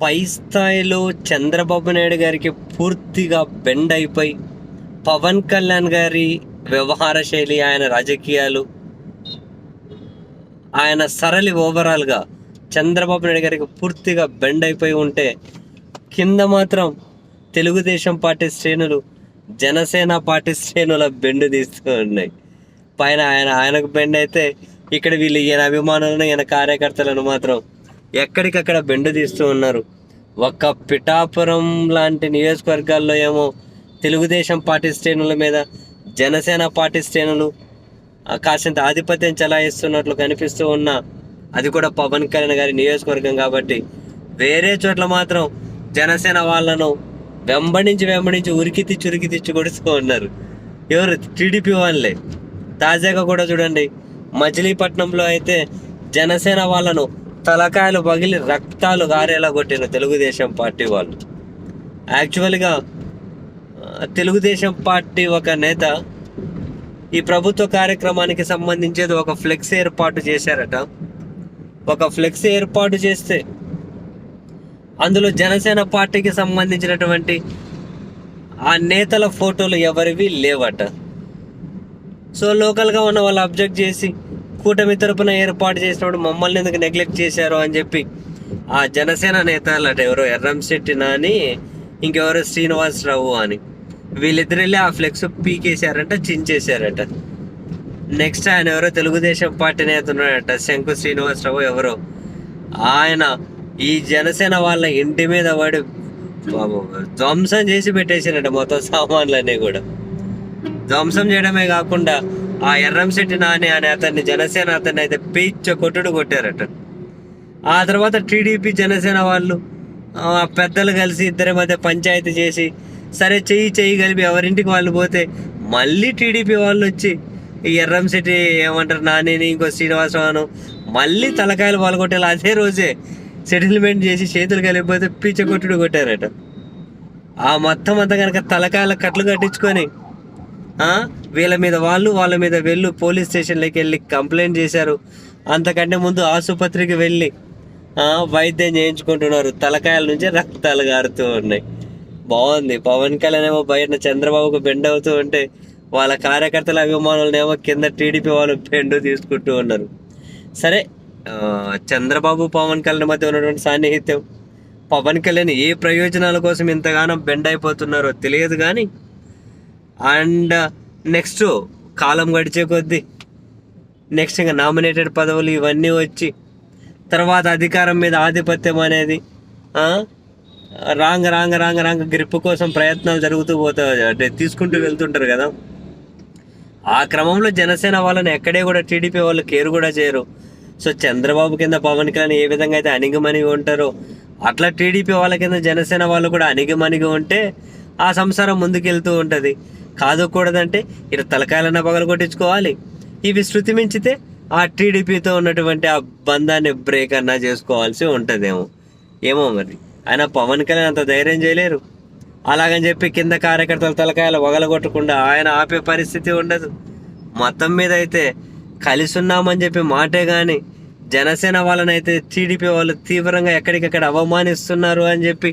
పై స్థాయిలో చంద్రబాబు నాయుడు గారికి పూర్తిగా బెండ్ అయిపోయి పవన్ కళ్యాణ్ గారి వ్యవహార శైలి ఆయన రాజకీయాలు ఆయన సరళి ఓవరాల్గా చంద్రబాబు నాయుడు గారికి పూర్తిగా బెండ్ అయిపోయి ఉంటే కింద మాత్రం తెలుగుదేశం పార్టీ శ్రేణులు జనసేన పార్టీ శ్రేణుల బెండ్ తీస్తూ ఉన్నాయి. పైన ఆయన ఆయనకు బెండ్ అయితే ఇక్కడ వీళ్ళు ఈయన అభిమానులను ఈయన కార్యకర్తలను మాత్రం ఎక్కడికక్కడ బెండు తీస్తూ ఉన్నారు. ఒక్క పిఠాపురం లాంటి నియోజకవర్గాల్లో ఏమో తెలుగుదేశం పార్టీ శ్రేణుల మీద జనసేన పార్టీ శ్రేణులు కాసింత ఆధిపత్యం చెలాయిస్తున్నట్లు కనిపిస్తూ ఉన్న అది కూడా పవన్ కళ్యాణ్ గారి నియోజకవర్గం కాబట్టి వేరే చోట్ల మాత్రం జనసేన వాళ్ళను వెంబడించి వెంబడించి ఉరికి చురికితిచ్చి ఉరికి ఉన్నారు. ఎవరు? టీడీపీ వాళ్ళే. తాజాగా కూడా చూడండి మచిలీపట్నంలో అయితే జనసేన వాళ్ళను తలకాయలు పగిలి రక్తాలు గారేలా కొట్టిన తెలుగుదేశం పార్టీ వాళ్ళు. యాక్చువల్గా తెలుగుదేశం పార్టీ ఒక నేత ఈ ప్రభుత్వ కార్యక్రమానికి సంబంధించేది ఒక ఫ్లెక్స్ ఏర్పాటు చేశారట. ఒక ఫ్లెక్స్ ఏర్పాటు చేస్తే అందులో జనసేన పార్టీకి సంబంధించినటువంటి ఆ నేతల ఫోటోలు ఎవరివి లేవట. సో లోకల్గా ఉన్న వాళ్ళు అబ్జెక్ట్ చేసి కూటమి తరపున ఏర్పాటు చేసినప్పుడు మమ్మల్ని ఎందుకు నెగ్లెక్ట్ చేశారు అని చెప్పి ఆ జనసేన నేతలట ఎవరో ఎర్రంశెట్టి నాని ఇంకెవరో శ్రీనివాసరావు అని. వీళ్ళిద్దరు వెళ్ళి ఆ ఫ్లెక్స్ పీకేశారంట చించేశారట. నెక్స్ట్ ఆయన ఎవరో తెలుగుదేశం పార్టీ నేత ఉన్నాడట శంకు శ్రీనివాసరావు ఎవరో. ఆయన ఈ జనసేన వాళ్ళ ఇంటి మీద వాడు బాబు ధ్వంసం చేసి పెట్టేసినట్ట మొత్తం సామాన్లన్నీ కూడా. ధ్వంసం చేయడమే కాకుండా ఆ ఎర్రంశెట్టి నాని అనే అతన్ని జనసేన అతన్ని అయితే పీచ్చ కొట్టుడు కొట్టారట. ఆ తర్వాత టీడీపీ జనసేన వాళ్ళు ఆ పెద్దలు కలిసి ఇద్దరి మధ్య పంచాయతీ చేసి సరే చెయ్యి చెయ్యి కలిపి ఎవరింటికి వాళ్ళు పోతే మళ్ళీ టీడీపీ వాళ్ళు వచ్చి ఈ ఎర్రంశెట్టి ఏమంటారు నానిని ఇంకో శ్రీనివాసరావును మళ్ళీ తలకాయలు పాల్గొట్టేలా అదే రోజే సెటిల్మెంట్ చేసి చేతులు కలిపిపోతే పీచ కొట్టుడు కొట్టారట. ఆ మొత్తం అంతా కనుక తలకాయల కట్లు కట్టించుకొని వీళ్ళ మీద వాళ్ళు వాళ్ళ మీద వెళ్ళు పోలీస్ స్టేషన్లోకి వెళ్ళి కంప్లైంట్ చేశారు. అంతకంటే ముందు ఆసుపత్రికి వెళ్ళి వైద్యం చేయించుకుంటున్నారు. తలకాయల నుంచి రక్తాలు గారుతూ ఉన్నాయి. బాగుంది. పవన్ కళ్యాణ్ ఏమో బయట చంద్రబాబుకు బెండ్ అవుతూ ఉంటే వాళ్ళ కార్యకర్తల అభిమానులనేమో కింద టీడీపీ వాళ్ళు బెండు తీసుకుంటూ ఉన్నారు. సరే చంద్రబాబు పవన్ కళ్యాణ్ మధ్య ఉన్నటువంటి సాన్నిహిత్యం. పవన్ కళ్యాణ్ ఏ ప్రయోజనాల కోసం ఇంతగానో బెండ్ అయిపోతున్నారో తెలియదు కానీ అండ్ నెక్స్ట్ కాలం గడిచే కొద్దీ నెక్స్ట్ ఇంకా నామినేటెడ్ పదవులు ఇవన్నీ వచ్చి తర్వాత అధికారం మీద ఆధిపత్యం అనేది రాంగ్ రాంగ రాంగ్ రాంగ గ్రిప్ కోసం ప్రయత్నాలు జరుగుతూ పోతాయి. అంటే తీసుకుంటూ వెళ్తుంటారు కదా. ఆ క్రమంలో జనసేన వాళ్ళని ఎక్కడే కూడా టీడీపీ వాళ్ళు కేర్ కూడా చేయరు. సో చంద్రబాబు కింద పవన్ కళ్యాణ్ ఏ విధంగా అయితే అణిగిమణిగి ఉంటారో అట్లా టీడీపీ వాళ్ళ కింద జనసేన వాళ్ళు కూడా అణిగిమణిగి ఉంటే ఆ సంసారం ముందుకెళ్తూ ఉంటుంది. కాదుకూడదంటే ఇటు తలకాయలన్నా పగలు కొట్టించుకోవాలి. ఇవి శృతి మించితే ఆ టీడీపీతో ఉన్నటువంటి ఆ బంధాన్ని బ్రేక్ అన్నా చేసుకోవాల్సి ఉంటుందేమో. ఏమో మరి. ఆయన పవన్ కళ్యాణ్ అంత ధైర్యం చేయలేరు. అలాగని చెప్పి కింద కార్యకర్తల తలకాయలు వగలగొట్టకుండా ఆయన ఆపే పరిస్థితి ఉండదు. మొత్తం మీద అయితే కలిసి ఉన్నామని చెప్పి మాటే కానీ జనసేన వాళ్ళనైతే టీడీపీ వాళ్ళు తీవ్రంగా ఎక్కడికక్కడ అవమానిస్తున్నారు అని చెప్పి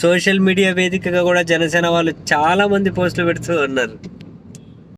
సోషల్ మీడియా వేదికగా కూడా జనసేన వాళ్ళు చాలా మంది పోస్టులు పెడుతూ ఉన్నారు.